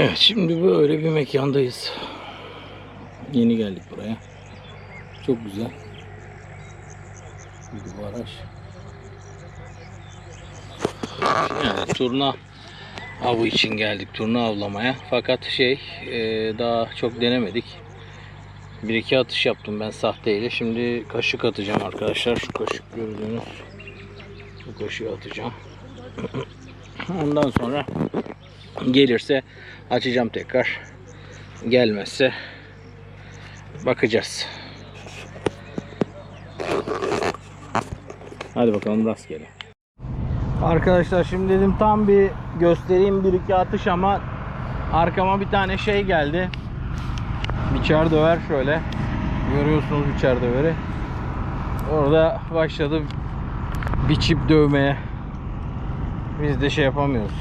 Evet şimdi böyle bir mekandayız. Yeni geldik buraya. Çok güzel. Bir baraj. Yani turna avı için geldik turna avlamaya. Fakat şey e, daha çok denemedik. Bir iki atış yaptım ben sahteyle. Şimdi kaşık atacağım arkadaşlar. Şu kaşık gördüğünüz bu kaşığı atacağım. Ondan sonra gelirse açacağım tekrar. Gelmezse bakacağız. Hadi bakalım rastgele. Arkadaşlar şimdi dedim tam bir göstereyim bir iki atış ama arkama bir tane şey geldi. Biçer döver şöyle. Görüyorsunuz biçer döveri. Orada başladı biçip dövmeye. Biz de şey yapamıyoruz.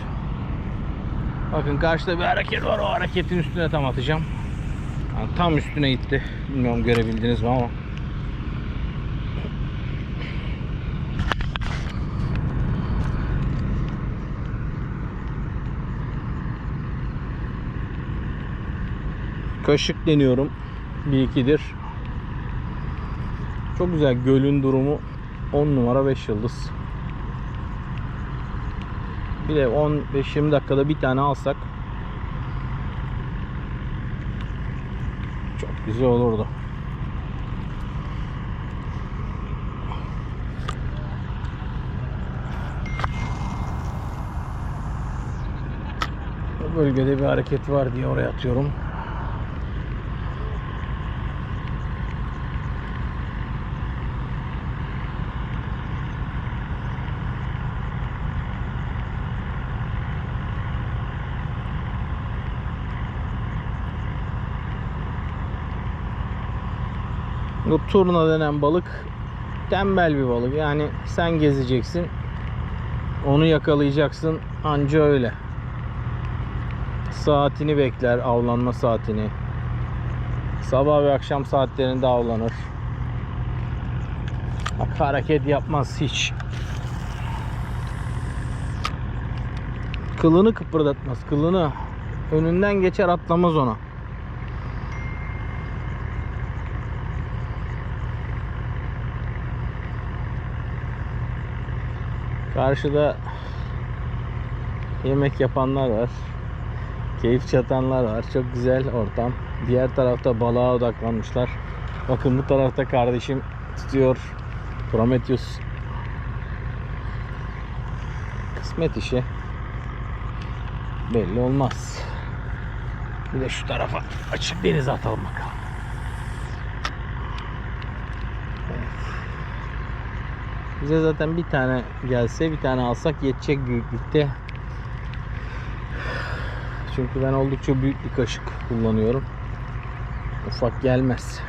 Bakın karşıda bir hareket var. O hareketin üstüne tam atacağım. Yani tam üstüne gitti. Bilmiyorum görebildiniz mi ama. Kaşık deniyorum. Bir ikidir. Çok güzel gölün durumu 10 numara 5 yıldız. Bir de 15-20 dakikada bir tane alsak çok güzel olurdu. Bölgede bir hareket var diye oraya atıyorum. Bu turna denen balık tembel bir balık. Yani sen gezeceksin. Onu yakalayacaksın anca öyle. Saatini bekler, avlanma saatini. Sabah ve akşam saatlerinde avlanır. Bak hareket yapmaz hiç. Kılını kıpırdatmaz, kılını. Önünden geçer atlamaz ona. Karşıda yemek yapanlar var. Keyif çatanlar var. Çok güzel ortam. Diğer tarafta balığa odaklanmışlar. Bakın bu tarafta kardeşim tutuyor. Prometheus. Kısmet işi. Belli olmaz. Bir de şu tarafa açık denize atalım bakalım. Bize zaten bir tane gelse bir tane alsak yetecek büyüklükte. Çünkü ben oldukça büyük bir kaşık kullanıyorum. Ufak gelmez.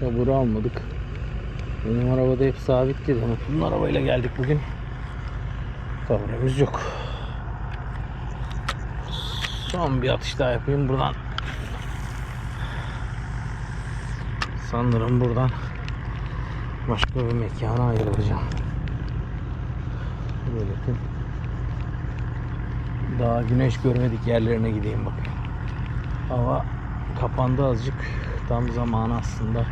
Taburu almadık. Benim arabada hep sabitti. Bunun arabayla geldik bugün. Taburemiz yok. Son bir atış daha yapayım buradan. Sanırım buradan başka bir mekana ayrılacağım. Böyle daha güneş görmedik yerlerine gideyim bakayım. Hava kapandı azıcık. Tam zamanı aslında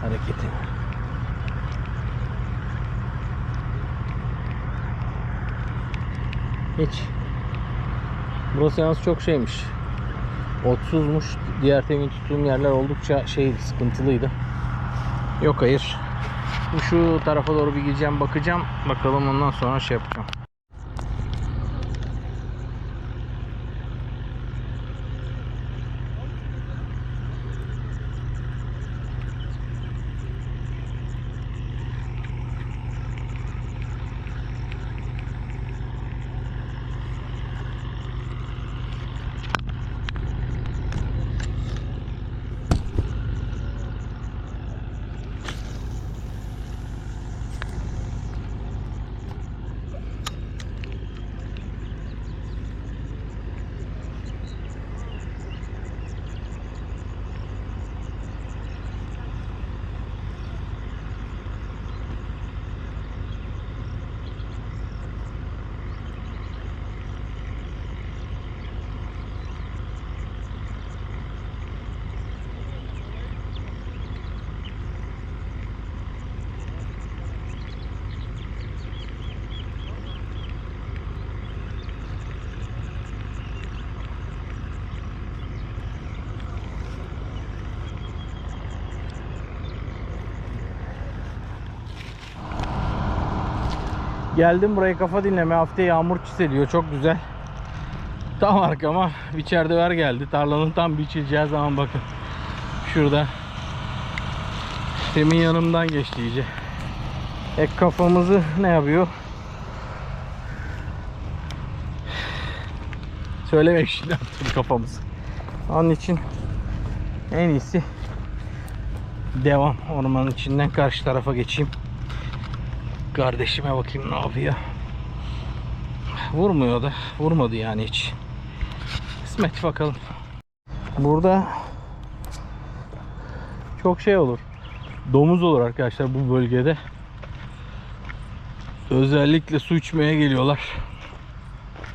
hareketin. Hiç. Burası yalnız çok şeymiş. Otsuzmuş. Diğer temin tuttuğum yerler oldukça şey sıkıntılıydı. Yok hayır. Şu tarafa doğru bir gideceğim bakacağım. Bakalım ondan sonra şey yapacağım. Geldim buraya kafa dinleme. Hafta yağmur çiseliyor. Çok güzel. Tam arkama biçer döver geldi. Tarlanın tam biçileceği zaman bakın. Şurada. Temin yanımdan geçti iyice. Ek kafamızı ne yapıyor? Söylemek şimdi yaptım kafamızı. Onun için en iyisi devam. Ormanın içinden karşı tarafa geçeyim. Kardeşime bakayım ne yapıyor. Vurmuyor da. Vurmadı yani hiç. Kısmet bakalım. Burada çok şey olur. Domuz olur arkadaşlar bu bölgede. Özellikle su içmeye geliyorlar.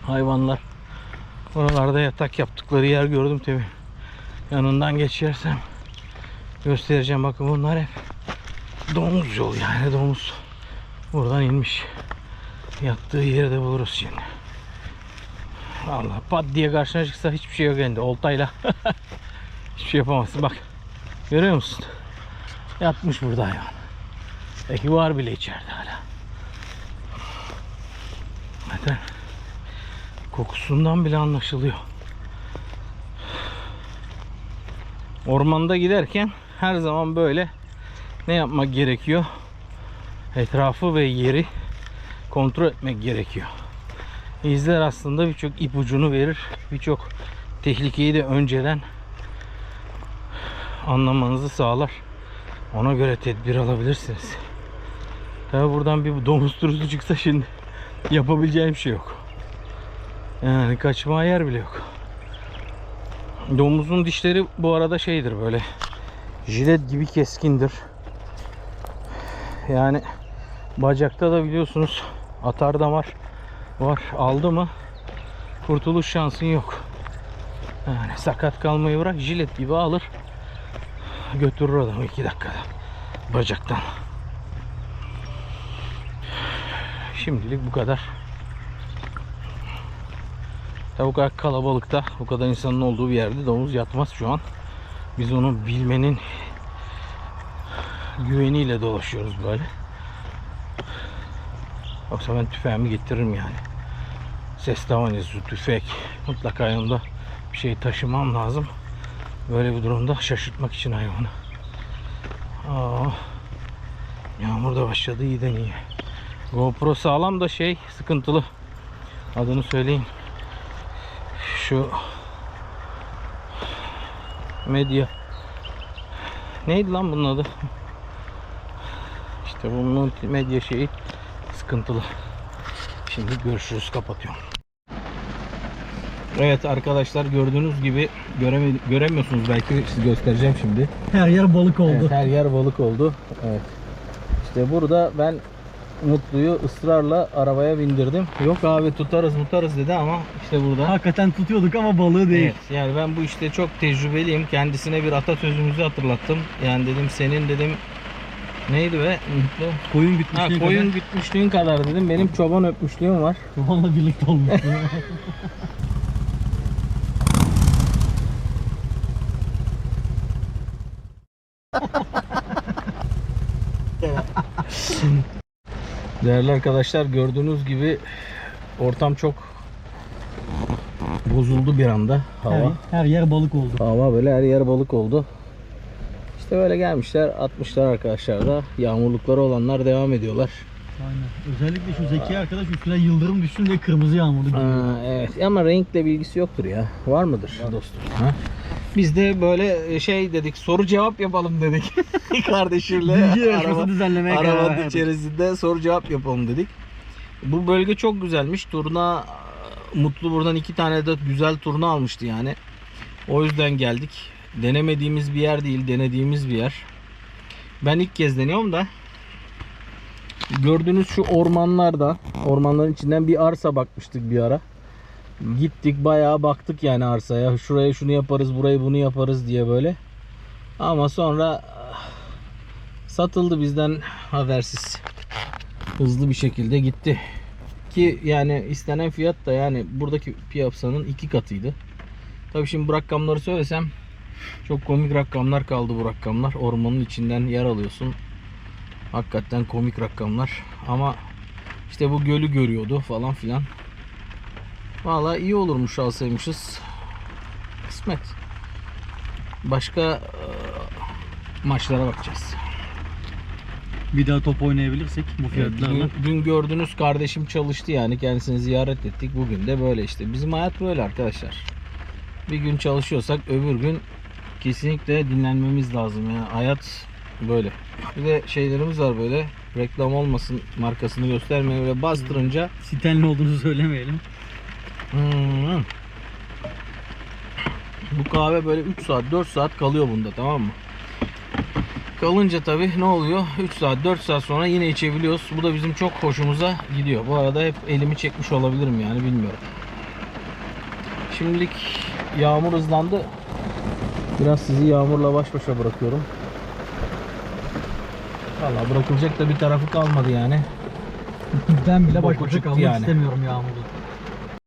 Hayvanlar. Oralarda yatak yaptıkları yer gördüm tabi. Yanından geçersem göstereceğim. Bakın bunlar hep domuz yol yani domuz. Buradan inmiş. Yattığı yeri de buluruz şimdi. Allah pat diye karşına çıksa hiçbir şey yok elinde. Oltayla hiçbir şey yapamazsın. Bak görüyor musun? Yatmış burada hayvan. Peki var bile içeride hala. Zaten kokusundan bile anlaşılıyor. Ormanda giderken her zaman böyle ne yapmak gerekiyor? Etrafı ve yeri kontrol etmek gerekiyor. İzler aslında birçok ipucunu verir. Birçok tehlikeyi de önceden anlamanızı sağlar. Ona göre tedbir alabilirsiniz. Tabi buradan bir domuz turusu çıksa şimdi yapabileceğim şey yok. Yani kaçma yer bile yok. Domuzun dişleri bu arada şeydir böyle jilet gibi keskindir. Yani bacakta da biliyorsunuz atar damar var. Aldı mı kurtuluş şansın yok. Yani sakat kalmayı bırak jilet gibi alır götürür adamı iki dakikada bacaktan. Şimdilik bu kadar. Tabi bu kadar kalabalıkta, bu kadar insanın olduğu bir yerde domuz yatmaz şu an. Biz onu bilmenin güveniyle dolaşıyoruz böyle. Yoksa ben tüfeğimi getiririm yani. Ses tabancası, tüfek. Mutlaka yanımda bir şey taşımam lazım. Böyle bir durumda şaşırtmak için hayvanı. Aa, yağmur da başladı iyiden iyi. GoPro sağlam da şey sıkıntılı. Adını söyleyin. Şu medya neydi lan bunun adı? İşte bu multimedya şeyi sıkıntılı. Şimdi görüşürüz kapatıyorum. Evet arkadaşlar gördüğünüz gibi göreme, göremiyorsunuz belki siz göstereceğim şimdi. Her yer balık oldu. Evet, her yer balık oldu. Evet. İşte burada ben Mutlu'yu ısrarla arabaya bindirdim. Yok abi tutarız tutarız dedi ama işte burada. Hakikaten tutuyorduk ama balığı değil. Evet, yani ben bu işte çok tecrübeliyim. Kendisine bir atasözümüzü hatırlattım. Yani dedim senin dedim neydi be Mutlu? Koyun Ha, gütmüşlüğü koyun gütmüşlüğün kadar dedim. Benim çoban öpmüşlüğüm var. kadar. Onunla birlikte olmuş. Değerli arkadaşlar gördüğünüz gibi ortam çok bozuldu bir anda hava. her, her yer balık oldu. Hava böyle her yer balık oldu. İşte böyle gelmişler atmışlar arkadaşlar da yağmurlukları olanlar devam ediyorlar. Aynen. Özellikle şu Zeki arkadaş üstüne yıldırım düşsün diye kırmızı yağmurlu giyiyor. Aa, evet ama renkle bilgisi yoktur ya. Var mıdır dostum? Ha? Biz de böyle şey dedik soru cevap yapalım dedik. Kardeşimle Bilgi yarışması araba, düzenlemeye karar arabanın verdik. içerisinde soru cevap yapalım dedik. Bu bölge çok güzelmiş. Turna Mutlu buradan iki tane de güzel turna almıştı yani. O yüzden geldik. Denemediğimiz bir yer değil, denediğimiz bir yer. Ben ilk kez deniyorum da gördüğünüz şu ormanlarda, ormanların içinden bir arsa bakmıştık bir ara. Gittik bayağı baktık yani arsaya. Şuraya şunu yaparız, burayı bunu yaparız diye böyle. Ama sonra satıldı bizden habersiz. Hızlı bir şekilde gitti. Ki yani istenen fiyat da yani buradaki piyasanın iki katıydı. Tabii şimdi bu rakamları söylesem çok komik rakamlar kaldı bu rakamlar. Ormanın içinden yer alıyorsun. Hakikaten komik rakamlar. Ama İşte bu gölü görüyordu falan filan. Vallahi iyi olurmuş alsaymışız. Kısmet. Başka e, maçlara bakacağız. Bir daha top oynayabilirsek bu fiyatlarla. Dün, dün gördüğünüz kardeşim çalıştı yani kendisini ziyaret ettik. Bugün de böyle işte. Bizim hayat böyle arkadaşlar. Bir gün çalışıyorsak öbür gün kesinlikle dinlenmemiz lazım ya. Hayat böyle. Bir de şeylerimiz var böyle. Reklam olmasın markasını göstermeyin ve bastırınca Sitenli olduğunu söylemeyelim. Hmm. Bu kahve böyle 3 saat 4 saat kalıyor bunda tamam mı? Kalınca tabi ne oluyor? 3 saat 4 saat sonra yine içebiliyoruz. Bu da bizim çok hoşumuza gidiyor. Bu arada hep elimi çekmiş olabilirim yani bilmiyorum. Şimdilik yağmur hızlandı. Biraz sizi yağmurla baş başa bırakıyorum. Valla bırakılacak da bir tarafı kalmadı yani. Ben bile baş başa kalmak yani. istemiyorum yağmurda.